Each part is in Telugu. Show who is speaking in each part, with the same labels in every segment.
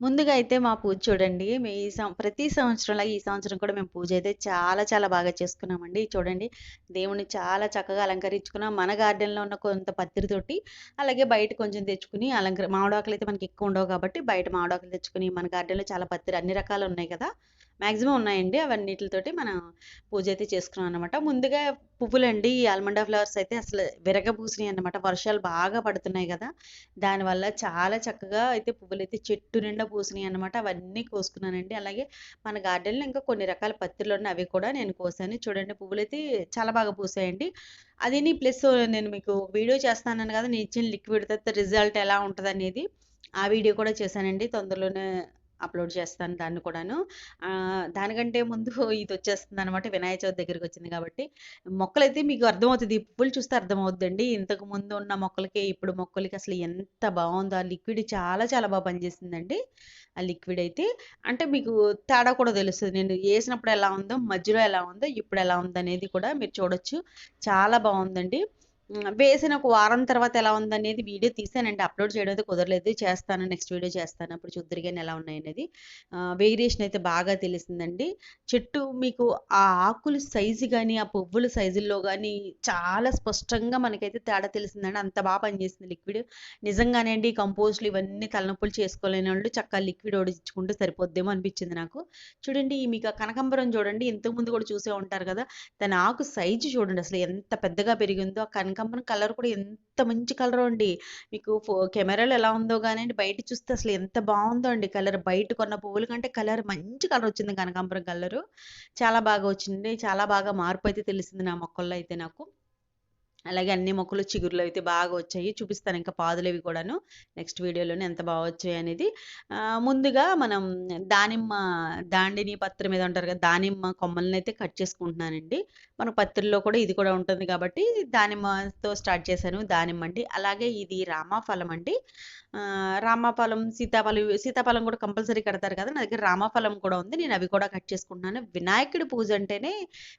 Speaker 1: ముందుగా అయితే మా పూజ చూడండి. మే ఈ సం ప్రతి సంవత్సరంలో ఈ సంవత్సరం కూడా మేము పూజ అయితే చాలా చాలా బాగా చేసుకున్నామండి. చూడండి దేవుని చాలా చక్కగా అలంకరించుకున్నాం. మన గార్డెన్‌లో ఉన్న కొంత పత్తిరితోటి అలాగే బయట కొంచెం తెచ్చుకుని అలంకరి మామిడాకులు అయితే మనకి ఎక్కువ ఉండవు కాబట్టి బయట మామిడాకులు తెచ్చుకుని మన గార్డెన్‌లో చాలా పత్తిరి అన్ని రకాలు ఉన్నాయి కదా! మ్యాక్సిమం ఉన్నాయండి. అవన్నిటితోటి మనం పూజ అయితే చేసుకున్నాం అనమాట. ముందుగా పువ్వులండి ఈ ఆల్మండా ఫ్లవర్స్ అయితే అసలు విరగబూసినాయి అన్నమాట. వర్షాలు బాగా పడుతున్నాయి కదా దానివల్ల చాలా చక్కగా అయితే పువ్వులైతే చెట్టు నిండా పూసినాయి అన్నమాట. అవన్నీ కోసుకున్నానండి. అలాగే మన గార్డెన్‌లో ఇంకా కొన్ని రకాల పత్రులున్నాయి. అవి కూడా నేను కోసాను. చూడండి పువ్వులైతే చాలా బాగా పూసాయండి. అదిని ప్లస్ నేను మీకు వీడియో చేస్తానని కదా! నేను ఇచ్చిన లిక్విడ్ తర్వాత రిజల్ట్ ఎలా ఉంటదనేది. ఆ వీడియో కూడా చేశానండి. తొందరలోనే అప్‌లోడ్ చేస్తాను దాన్ని కూడాను. దానికంటే ముందు ఇది వచ్చేస్తుంది అనమాట వినాయక చవితి దగ్గరికి వచ్చింది కాబట్టి. మొక్కలైతే మీకు అర్థమవుతుంది ఈ పువ్వులు చూస్తే అర్థమవుతుందండి ఇంతకు ముందు ఉన్న మొక్కలకి, ఇప్పుడు మొక్కలకి అసలు ఎంత బాగుందో ఆ లిక్విడ్ చాలా చాలా బాగా పనిచేసిందండి. ఆ లిక్విడ్ అయితే. అంటే మీకు తేడా కూడా తెలుస్తుంది నేను వేసినప్పుడు ఎలా ఉందో, మధ్యలో ఎలా ఉందో, ఇప్పుడు ఎలా ఉందనేది కూడా మీరు చూడొచ్చు. చాలా బాగుందండి వేసిన ఒక వారం తర్వాత ఎలా ఉందనేది వీడియో తీసానండి అప్‌లోడ్ చేయడం అయితే కుదరలేదు. చేస్తాను. నెక్స్ట్ వీడియో చేస్తాను. అప్పుడు చూద్దురు ఎలా ఉన్నాయనేది. వేరియేషన్ అయితే బాగా తెలిసిందండి. చెట్టు మీకు ఆ ఆకులు సైజు కానీ ఆ పువ్వుల సైజుల్లో కానీ చాలా స్పష్టంగా మనకైతే తేడా తెలిసిందండి. అంత బాగా పనిచేసింది లిక్విడ్. నిజంగానే అండి కంపోస్ట్‌లు ఇవన్నీ తలనొప్పులు చేసుకోలేనోళ్ళు చక్కగా లిక్విడ్ ఓడించుకుంటే సరిపోద్దేమో అనిపించింది నాకు. చూడండి మీకు ఆ కనకాంబరం చూడండి. ఇంతకుముందు కూడా చూసే ఉంటారు కదా! దాని ఆకు సైజు చూడండి అసలు ఎంత పెద్దగా పెరిగిందో. ఆ కనకాంబరం కలర్ కూడా ఎంత మంచి కలర్ అండి. మీకు ఫో కెమెరాలో ఎలా ఉందో కానీ బయట చూస్తే అసలు ఎంత బాగుందో అండి కలర్. బయట కొన్న పువ్వుల కంటే కలర్ మంచి కలర్ వచ్చింది కనకాంబరం కలరు. చాలా బాగా వచ్చింది. చాలా బాగా మార్పు అయితే తెలిసింది నా మొక్కల్లో అయితే నాకు. అలాగే అన్ని మొక్కలు చిగురులు అయితే బాగా వచ్చాయి. చూపిస్తాను ఇంకా పాదులు అవి కూడాను. నెక్స్ట్ వీడియోలోనే ఎంత బాగా వచ్చాయి అనేది ముందుగా మనం దానిమ్మ దాండిని పత్రి మీద అంటారు కదా! దానిమ్మ అయితే కట్ చేసుకుంటున్నానండి. మన పత్రిలో కూడా ఇది కూడా ఉంటుంది కాబట్టి దానిమ్మతో స్టార్ట్ చేశాను. దానిమ్మ అండి. అలాగే ఇది రామాఫలం అండి. రామాఫలం, సీతాఫలం సీతాఫలం కూడా కంపల్సరీ కడతారు కదా! నా దగ్గర రామాఫలం కూడా ఉంది. నేను అవి కూడా కట్ చేసుకుంటున్నాను. వినాయకుడి పూజ అంటేనే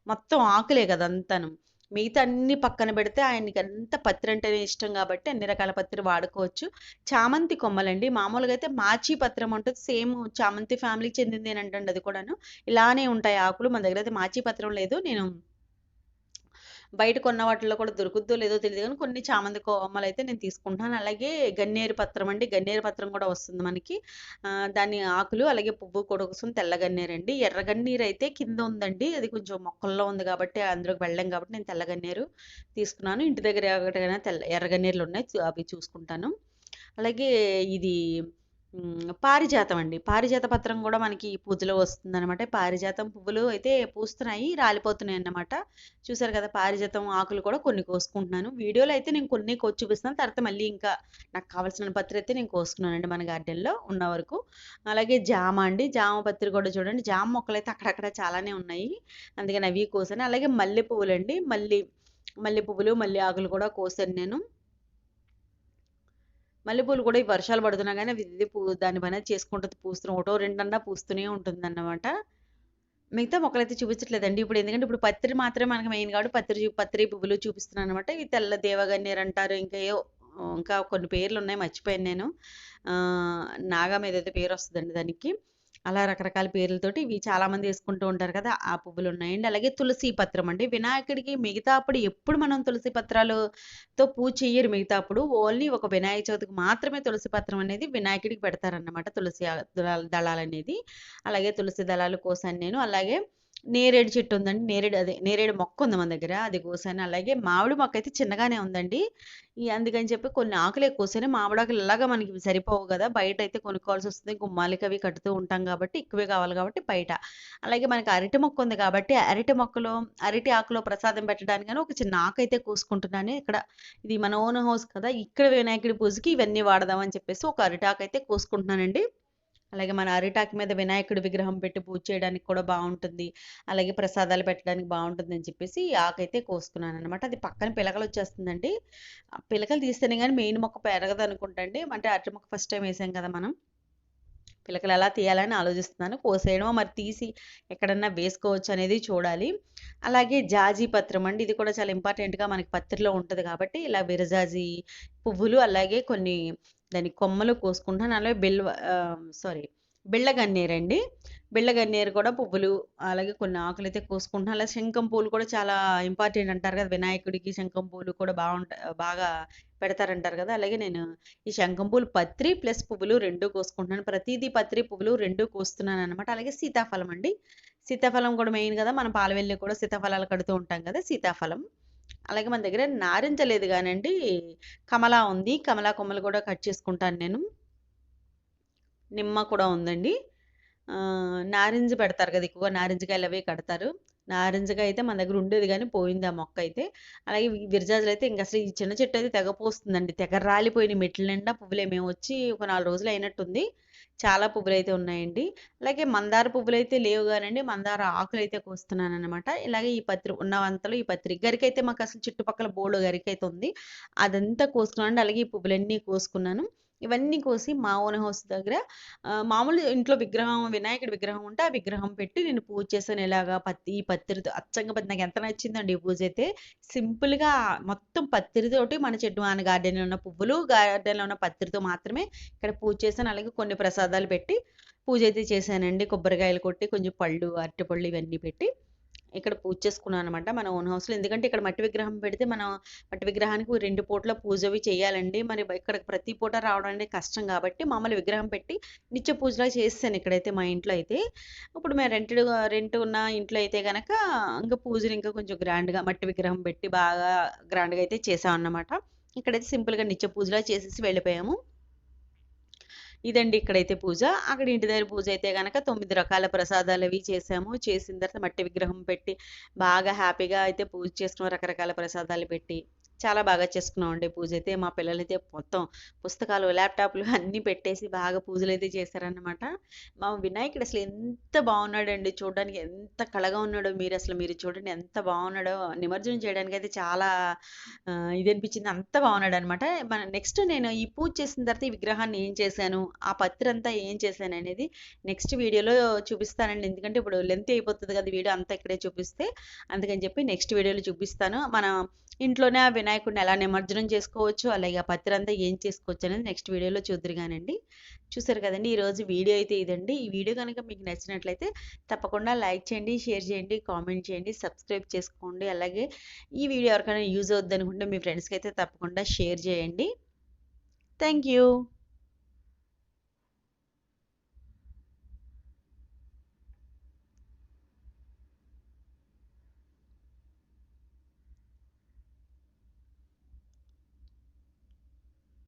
Speaker 1: మొత్తం ఆకులే కదా అంతాను. మిగతా అన్ని పక్కన పెడితే ఆయనకి అంత పత్రి అంటేనే ఇష్టం కాబట్టి అన్ని రకాల పత్రి వాడుకోవచ్చు. చామంతి కొమ్మలండి. మామూలుగా అయితే మాచి పత్రం ఉంటుంది సేమ్ చామంతి ఫ్యామిలీకి చెందిందేనంటండి అది కూడాను. ఇలానే ఉంటాయి ఆకులు. మన దగ్గర అయితే మాచి పత్రం లేదు. నేను బయట కొన్న వాటిల్లో కూడా దొరుకుద్దో లేదో తెలియదు కానీ కొన్ని చామంతి అయితే నేను తీసుకుంటున్నాను. అలాగే గన్నేరు పత్రం అండి. గన్నేరు పత్రం కూడా వస్తుంది మనకి. దాని ఆకులు అలాగే పువ్వు కూడా వస్తుంది. తెల్ల గన్నేరండి. ఎర్ర గన్నేరైతే కింద ఉందండి. అది కొంచెం మొక్కల్లో ఉంది కాబట్టి అందులోకి వెళ్ళాం కాబట్టి నేను తెల్ల గన్నేరు తీసుకున్నాను. ఇంటి దగ్గర ఎక్కడికైనా తెల్ల ఎర్ర గన్నేరులున్నాయి. ఉన్నాయి అవి చూసుకుంటాను. అలాగే ఇది పారిజాతం అండి. పారిజాత పత్రం కూడా మనకి ఈ పూజలో వస్తుందన్నమాట పారిజాతం పువ్వులు అయితే పూస్తున్నాయి. రాలిపోతున్నాయి అన్నమాట చూసారు కదా! పారిజాతం ఆకులు కూడా కొన్ని కోసుకుంటున్నాను. వీడియోలో అయితే నేను కొన్ని కోసి చూపిస్తున్నాను. తర్వాత మళ్ళీ ఇంకా నాకు కావాల్సిన పత్రి అయితే నేను కోసుకున్నానండి మన గార్డెన్‌లో ఉన్న వరకు. అలాగే జామ అండి. జామ పత్రి కూడా చూడండి. జామ మొక్కలు అయితే అక్కడక్కడ చాలానే ఉన్నాయి. అందుకని అవి కోసాను. అలాగే మల్లె పువ్వులండి. మల్లి మల్లె పువ్వులు, మల్లె ఆకులు కూడా కోసాను నేను. మల్లెపూలు కూడా ఈ వర్షాలు పడుతున్నా కానీ అవి ఇది పూ దాని పైన చేసుకుంటుంది చేసుకుంటది. ఒకటో రెండన్నా పూస్తూనే ఉంటుందన్నమాట. మిగతా మొక్కలైతే చూపించట్లేదండి. ఇప్పుడు ఎందుకంటే ఇప్పుడు పత్రి మాత్రమే మనకి మెయిన్ కాబట్టి పత్రి పత్రి పువ్వులు చూపిస్తున్నాను అనమాట ఈ తెల్ల దేవగన్నేరు అంటారు. ఇంకా ఏవో ఇంకా కొన్ని పేర్లు ఉన్నాయి మర్చిపోయాను నేను. నాగం ఏదైతే పేరు వస్తుందండి దానికి. అలా రకరకాల పేర్లతోటి ఇవి చాలామంది వేసుకుంటూ ఉంటారు కదా! ఆ పువ్వులు ఉన్నాయండి అలాగే తులసి పత్రం అండి. వినాయకుడికి మిగతా అప్పుడు ఎప్పుడు మనం తులసి పత్రాలతో పూజ చెయ్యరు మిగతా అప్పుడు. ఓన్లీ ఒక వినాయక చవితికి మాత్రమే తులసి పత్రం అనేది వినాయకుడికి పెడతారన్నమాట. తులసి దళాలు అనేది అలాగే తులసి దళాలు కోసాను నేను. అలాగే నేరేడు చెట్టు ఉందండి. నేరేడు అదే నేరేడు మొక్క ఉంది మన దగ్గర. అది కోసాను. అలాగే మామిడి మొక్క అయితే చిన్నగానే ఉందండి. ఈ అందుకని చెప్పి కొన్ని ఆకులే కోసాను. మామిడాకులు ఇలాగా మనకి సరిపోవు కదా! బయట అయితే కొనుక్కోవాల్సి వస్తుంది గుమ్మాలకి అవి కడుతూ ఉంటాం కాబట్టి ఎక్కువే కావాలి కాబట్టి బయట. అలాగే మనకి అరటి మొక్క ఉంది కాబట్టి అరటి మొక్కలో అరటి ఆకులో ప్రసాదం పెట్టడానికి ఒక చిన్న ఆకైతే కోసుకుంటున్నాను. ఇక్కడ ఇది మన ఓన్ హౌస్ కదా! ఇక్కడ వినాయకుడి పూజకి ఇవన్నీ వాడదాం అని చెప్పేసి ఒక అరిటాకైతే కోసుకుంటున్నానండి. అలాగే మన అరిటాకు మీద వినాయకుడి విగ్రహం పెట్టి పూజ చేయడానికి కూడా బాగుంటుంది అలాగే ప్రసాదాలు పెట్టడానికి బావుంటుందని చెప్పేసి ఆకైతే కోసుకున్నాను అనమాట అది పక్కన పిలకలు వచ్చేస్తుందండి పిలకలు తీస్తేనే కానీ మెయిన్ మొక్క పెరగదు అండి. అంటే అరటి మొక్క ఫస్ట్ టైం వేసాం కదా మనం. పిలకలు ఎలా తీయాలని ఆలోచిస్తున్నాను. కోసేయడమో మరి తీసి ఎక్కడన్నా వేసుకోవచ్చు అనేది చూడాలి. అలాగే జాజి పత్రం అండి. ఇది కూడా చాలా ఇంపార్టెంట్‌గా మనకి పత్రిలో ఉంటుంది కాబట్టి ఇలా విరజాజీ పువ్వులు అలాగే కొన్ని దాని కొమ్మలు కోసుకుంటాను. అలాగే బిల్వ సారీ బిళ్ళ అండి బిళ్ళ గన్నేరు కూడా పువ్వులు అలాగే కొన్ని ఆకులు అయితే కోసుకుంటున్నాను అలాగే శంఖం పూలు కూడా చాలా ఇంపార్టెంట్ అంటారు కదా వినాయకుడికి శంఖం పూలు కూడా బాగుంటా బాగా పెడతారంటారు కదా. అలాగే నేను ఈ శంఖం పూలు పత్రి ప్లస్ పువ్వులు రెండు కోసుకుంటున్నాను. ప్రతిదీ పత్రి పువ్వులు రెండు కోస్తున్నాను అనమాట అలాగే సీతాఫలం అండి. సీతాఫలం కూడా మెయిన్ కదా మనం పాలవెల్లి కూడా సీతాఫలాలు కడుతూ ఉంటాం కదా సీతాఫలం. అలాగే మన దగ్గర నారింజ లేదు కానండి. కమలా ఉంది. కమలా కొమ్మలు కూడా కట్ చేసుకుంటాను నేను. నిమ్మ కూడా ఉందండి. నారింజ పెడతారు కదా ఎక్కువగా నారింజకాయలు అవి కడతారు. నారింజకాయ అయితే మన దగ్గర ఉండేది కానీ పోయింది ఆ మొక్క అయితే. అలాగే విరజాజులు అయితే ఇంకా అసలు ఈ చిన్న చెట్టు అయితే తెగ పోస్తుందండి. తెగ రాలిపోయిన మెట్ల నిండా పువ్వులు. ఏమేమి వచ్చి ఒక నాలుగు రోజులు అయినట్టుంది. చాలా పువ్వులు అయితే ఉన్నాయండి. అలాగే మందార పువ్వులు అయితే లేవు కానండి. మందార ఆకులు అయితే కోస్తున్నాను అనమాట ఇలాగే ఈ పత్రి ఉన్నవంతలో ఈ పత్రి గరికి అయితే మాకు అసలు చుట్టుపక్కల బోర్డు గరికి అయితే ఉంది అదంతా కోసుకున్నాను అలాగే ఈ పువ్వులన్నీ కోసుకున్నాను. ఇవన్నీ కోసి మా ఓన్ హౌస్ దగ్గర మామూలు ఇంట్లో విగ్రహం వినాయకుడి విగ్రహం ఉంటే ఆ విగ్రహం పెట్టి నేను పూజ చేశాను ఇలాగా. పత్తి ఈ పత్తిరితో అచ్చంగా పత్తి నాకు ఎంత నచ్చిందండి ఈ పూజ అయితే. సింపుల్గా మొత్తం పత్తిరితోటి మన చెట్టు మన గార్డెన్లో ఉన్న పువ్వులు గార్డెన్లో ఉన్న పత్తిరితో మాత్రమే ఇక్కడ పూజ చేశాను. అలాగే కొన్ని ప్రసాదాలు పెట్టి పూజ అయితే చేశానండి. కొబ్బరికాయలు కొట్టి కొంచెం పళ్ళు అరటిపళ్ళు ఇవన్నీ పెట్టి. ఇక్కడ పూజ చేసుకున్నాను అనమాట మన ఓన్ హౌస్లో ఎందుకంటే ఇక్కడ మట్టి విగ్రహం పెడితే మనం మట్టి విగ్రహానికి రెండు పూట్ల పూజ అవి చేయాలండి. మరి ఇక్కడ ప్రతి పూట రావడం అనేది కష్టం కాబట్టి మామూలు విగ్రహం పెట్టి నిత్య పూజలా చేస్తాను ఇక్కడైతే మా ఇంట్లో అయితే. ఇప్పుడు మేము రెంటెడ్ రెంట్ ఉన్న ఇంట్లో అయితే కనుక ఇంకా పూజలు ఇంకా కొంచెం గ్రాండ్గా మట్టి విగ్రహం పెట్టి బాగా గ్రాండ్గా అయితే చేసాం అన్నమాట ఇక్కడైతే సింపుల్గా నిత్య పూజలా చేసేసి వెళ్ళిపోయాము. ఇదండి ఇక్కడైతే పూజ. అక్కడ ఇంటి దగ్గర పూజ అయితే కనుక తొమ్మిది రకాల ప్రసాదాలు అవి చేసాము. చేసిన తర్వాత మట్టి విగ్రహం పెట్టి బాగా హ్యాపీగా అయితే పూజ చేసుకున్నాం రకరకాల ప్రసాదాలు పెట్టి చాలా బాగా చేసుకున్నామండి పూజ అయితే మా పిల్లలైతే మొత్తం పుస్తకాలు ల్యాప్టాప్లు అన్నీ పెట్టేసి బాగా పూజలు అయితే చేశారన్నమాట. మా వినాయకుడు అసలు ఎంత బాగున్నాడండి చూడడానికి. ఎంత కళగా ఉన్నాడో మీరు అసలు మీరు చూడండి ఎంత బాగున్నాడో. నిమజ్జనం చేయడానికి అయితే చాలా ఇది అనిపించింది. అంత బాగున్నాడు అనమాట మన నెక్స్ట్ నేను ఈ పూజ చేసిన తర్వాత ఈ విగ్రహాన్ని ఏం చేశాను ఆ పత్రి అంతా ఏం చేశాను అనేది నెక్స్ట్ వీడియోలో చూపిస్తానండి. ఎందుకంటే ఇప్పుడు లెంత్ అయిపోతుంది కదా వీడియో అంతా ఇక్కడే చూపిస్తే. అందుకని చెప్పి నెక్స్ట్ వీడియోలో చూపిస్తాను. మన ఇంట్లోనే ఆ వినాయకుడిని ఎలా నిమజ్జనం చేసుకోవచ్చు అలాగే ఆ పత్రంతా అంతా ఏం చేసుకోవచ్చు అనేది నెక్స్ట్ వీడియోలో చూద్దరుగానండి. చూసారు కదండి ఈరోజు వీడియో అయితే ఇదండి. ఈ వీడియో కనుక మీకు నచ్చినట్లయితే తప్పకుండా లైక్ చేయండి షేర్ చేయండి కామెంట్ చేయండి సబ్స్క్రైబ్ చేసుకోండి. అలాగే ఈ వీడియో ఎవరికైనా యూజ్ అవుద్ది అనుకుంటే మీ ఫ్రెండ్స్కి అయితే తప్పకుండా షేర్ చేయండి. Thank you.